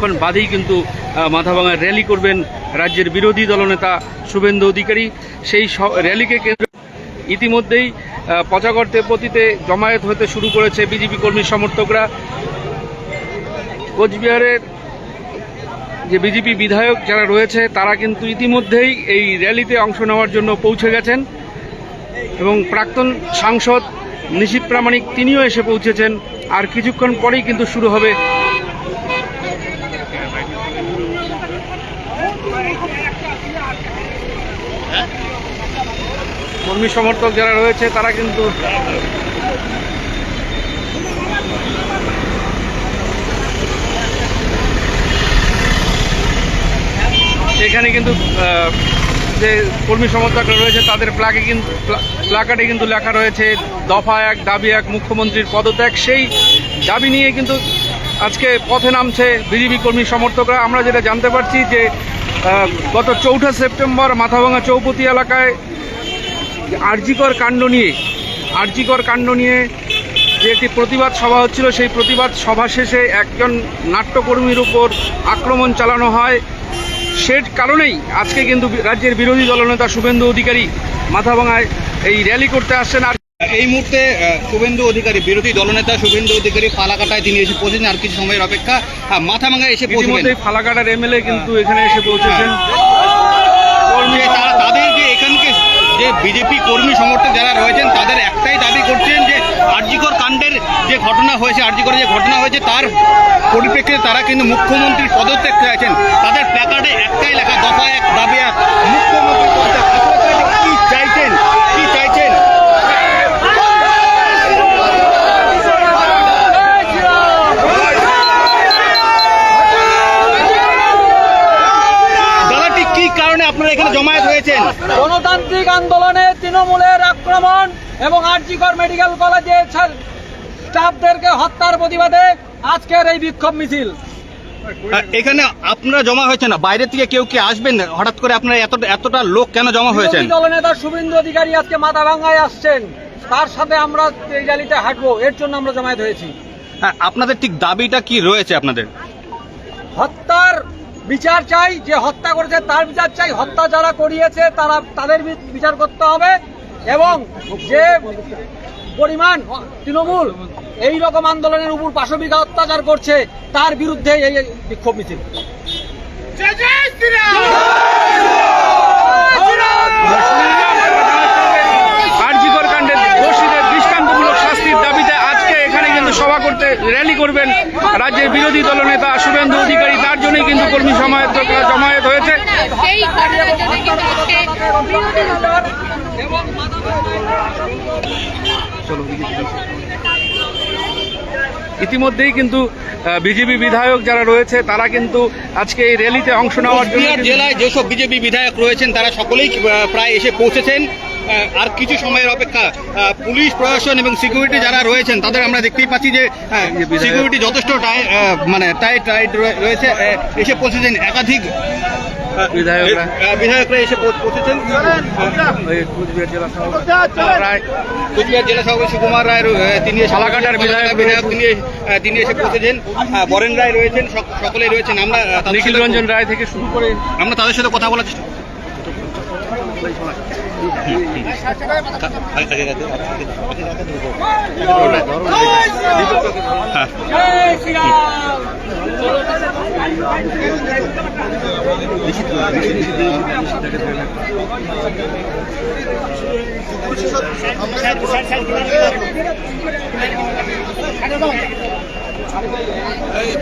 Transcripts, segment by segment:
কিছুক্ষণ বাদেই কিন্তু মাথাভাঙায় র্যালি করবেন রাজ্যের বিরোধী দলনেতা শুভেন্দু অধিকারী। সেই র্যালিকে কেন্দ্র ইতিমধ্যেই পচাগড় তেপতিতে জমায়েত হতে শুরু করেছে বিজেপি কর্মী সমর্থকরা। কোচবিহারের যে বিজেপি বিধায়ক যারা রয়েছে, তারা কিন্তু ইতিমধ্যেই এই র্যালিতে অংশ নেওয়ার জন্য পৌঁছে গেছেন এবং প্রাক্তন সাংসদ নিশীত প্রামাণিক তিনিও এসে পৌঁছেছেন। আর কিছুক্ষণ পরেই কিন্তু শুরু হবে কর্মী সমর্থক যারা রয়েছে, তারা কিন্তু এখানে কিন্তু যে কর্মী সমর্থকরা রয়েছে, তাদের প্লাকে কিন্তু প্লাকার্ডে কিন্তু লেখা রয়েছে, দফা এক, দাবি এক, মুখ্যমন্ত্রীর পদত্যাগ। সেই দাবি নিয়ে কিন্তু আজকে পথে নামছে বিজেপি কর্মী সমর্থকরা। আমরা যেটা জানতে পারছি যে গত চৌঠা সেপ্টেম্বর মাথাভাঙা চৌপতি এলাকায় আরজিকর কাণ্ড নিয়ে আরজিকর কাণ্ড নিয়ে যে একটি প্রতিবাদ সভা হচ্ছিল সেই প্রতিবাদ সভা শেষে একজন নাট্যকর্মীর উপর আক্রমণ চালানো হয়। সে কারণেই আজকে কিন্তু রাজ্যের বিরোধী দলনেতা শুভেন্দু অধিকারী মাথাভাঙায় এই র্যালি করতে আসছেন। আর এই মুহূর্তে শুভেন্দু অধিকারী বিরোধী দলনেতা শুভেন্দু অধিকারী ফালাকাটায় তিনি এসে পৌঁছেছেন। আর কিছু সময়ের অপেক্ষা মাথাভাঙায় এসে ইতিমধ্যেই ফালাকাটার এমএলএ কিন্তু এখানে এসে পৌঁছেছেন যে তারা তাদের যে এখানকে যে বিজেপি কর্মী সমর্থক যারা রয়েছেন, তাদের একটাই দাবি করছেন যে আরজিকর কাণ্ডের যে ঘটনা হয়েছে আরজিকরে যে ঘটনা হয়েছে, তার পরিপ্রেক্ষিতে তারা কিন্তু মুখ্যমন্ত্রীর পদত্যাগ চাইছেন। তাদের প্ল্যাকার্ডে একটাই লেখা দফা এক দাবি, এক মুখ্যমন্ত্রীর পদত্যাগ আপনারা কি চাইছেন কি চাইছেন দাদা ঠিক কি কারণে আপনারা এখানে জমায়েত হয়েছেন। গণতান্ত্রিক আন্দোলনে তৃণমূলের আক্রমণ এবং আরজিকর মেডিকেল কলেজে স্টাফদেরকে হত্যার প্রতিবাদে আজকের এই বিক্ষোভ মিছিল। এখানে আপনারা জমা হয়েছে না? বাইরে থেকে কেউ কি আসবেন? হঠাৎ করে আপনারা এত এতটা লোক কেন জমা হয়েছেন? দলনেতা শুভেন্দু অধিকারী আজকে মাথা ভাঙ্গায় আসছেন। তার সাথে আমরা এই র্যালিতে হাঁটবো। এর জন্য আমরা জমায়েত হয়েছি। হ্যাঁ, আপনাদের ঠিক দাবিটা কি রয়েছে আপনাদের? হত্যার বিচার চাই, যে হত্যা করেছে তার বিচার চাই, হত্যা যারা করিয়েছে তারা তাদের বিচার করতে হবে এবং যে পরিমাণ তৃণমূল এই রকম আন্দোলনের উপর পাশবিকা অত্যাচার করছে, তার বিরুদ্ধে এই বিক্ষোভ মিছিল আরজিকর কাণ্ডের দোষীদের দৃষ্টান্তমূলক শাস্তির দাবিতে আজকে এখানে কিন্তু সভা করতে র্যালি করবেন। রাজ্যের বিরোধী দলনেতা শুভেন্দু অধিকারী তার জন্যই কিন্তু কর্মী সমর্থকরা জমায়েত হয়েছে। ইতিমধ্যেই কিন্তু বিজেপি বিধায়ক যারা রয়েছে তারা কিন্তু আজকে এই র্যালিতে অংশ নেওয়ার জন্য জেলায় যেসব বিজেপি বিধায়ক রয়েছেন তারা সকলেই প্রায় এসে পৌঁছেছেন। আর কিছু সময়ের অপেক্ষা পুলিশ প্রশাসন এবং সিকিউরিটি যারা রয়েছেন তাদের আমরা দেখতেই পাচ্ছি যে সিকিউরিটি যথেষ্ট টাই- মানে টাইট টাইট রয়েছে এসে পৌঁছেছেন একাধিক। বিধায়করা। বিধায়করা এসে পৌ- পৌঁছেছেন। কুচবিহার জেলা রায়। কুচবিহার জেলা সভাপতি সুকুমার রায় তিনি বিধায়ক বিধায়ক তিনি তিনি এসে পৌঁছেছেন। বরেন রায় রয়েছেন সকলেই রয়েছেন। আমরা নিখিল রঞ্জন রায় থেকে শুরু করে আমরা তাদের সাথে কথা বলার চেষ্টা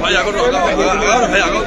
ভাই আগত ভাই আগত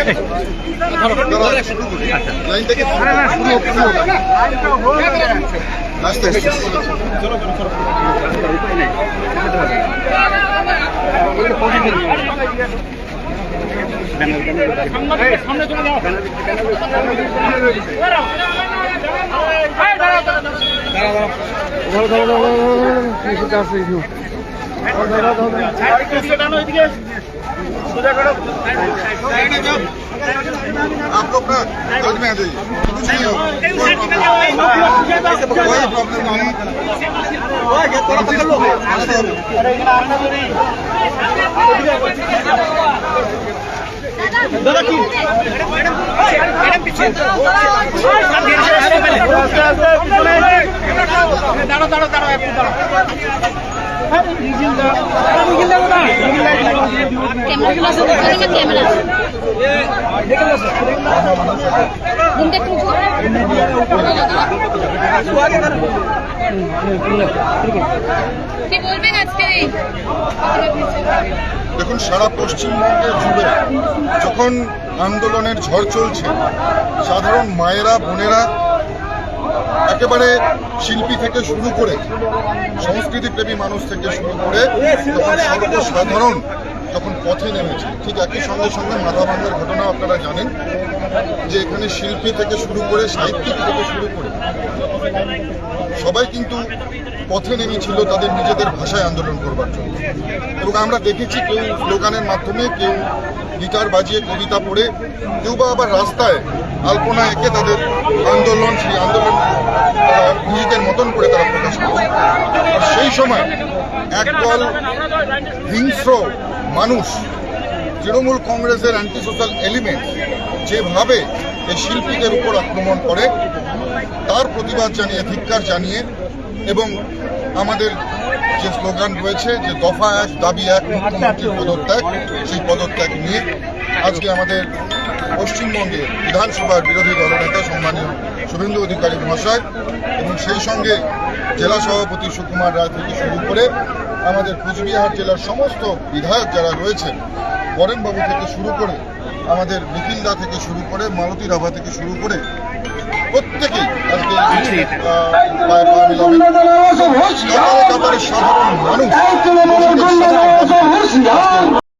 সামনে চলে যাও দাঁড়াও দাঁড়াও দাঁড়াও দাঁড়াও দাঁড়াও দাঁড়াও দাঁড়াও দাঁড়াও দাঁড়াও দাঁড়াও দাঁড়াও দাঁড়াও দাঁড়াও দাঁড়াও आप लोग ना बाद में आ जाइए कुछ नहीं हो कोई प्रॉब्लम नहीं थोड़ा पकड़ लो दादा की मैडम पीछे दाड़ा दाड़ा दाड़ा দেখুন সারা পশ্চিমবঙ্গের জুড়ে যখন আন্দোলনের ঝড় চলছে সাধারণ মায়েরা বোনেরা একেবারে শিল্পী থেকে শুরু করে সংস্কৃতিপ্রেমী মানুষ থেকে শুরু করে যখন সর্বসাধারণ যখন পথে নেমেছে, ঠিক একই সঙ্গে সঙ্গে মাথা ভাঙার ঘটনা আপনারা জানেন, যে এখানে শিল্পী থেকে শুরু করে, সাহিত্যিক থেকে শুরু করে সবাই কিন্তু পথে নেমেছিল তাদের নিজেদের ভাষায় আন্দোলন করবার জন্য। এবং আমরা দেখেছি কেউ স্লোগানের মাধ্যমে, কেউ গিটার বাজিয়ে কবিতা পড়ে, কেউ বা আবার রাস্তায় আলপনা এঁকে তাদের আন্দোলন, সেই আন্দোলন নিজেদের মতন করে তারা প্রকাশ করে আর সেই সময় একদল হিংস্র মানুষ, তৃণমূল কংগ্রেসের অ্যান্টি সোশ্যাল এলিমেন্ট যেভাবে এই শিল্পীদের উপর আক্রমণ করে, তার প্রতিবাদ জানিয়ে, ধিক্কার জানিয়ে, এবং আমাদের যে স্লোগান রয়েছে যে দফা এক, দাবি এক, মুখ্যমন্ত্রীর পদত্যাগ, সেই পদত্যাগ নিয়ে আজকে আমাদের পশ্চিমবঙ্গে বিধানসভার বিরোধী দলনেতা সম্মানীয় শুভেন্দু অধিকারী মহাশয় এবং সেই সঙ্গে জেলা সভাপতি সুকুমার রায় থেকে শুরু করে আমাদের কুচবিহার জেলার সমস্ত বিধায়ক যারা রয়েছেন বরেনবাবু থেকে শুরু করে আমাদের নিখিলদা থেকে শুরু করে মালতী রাভা থেকে শুরু করে প্রত্যেকেই আজকে কাতারে সাধারণ মানুষ।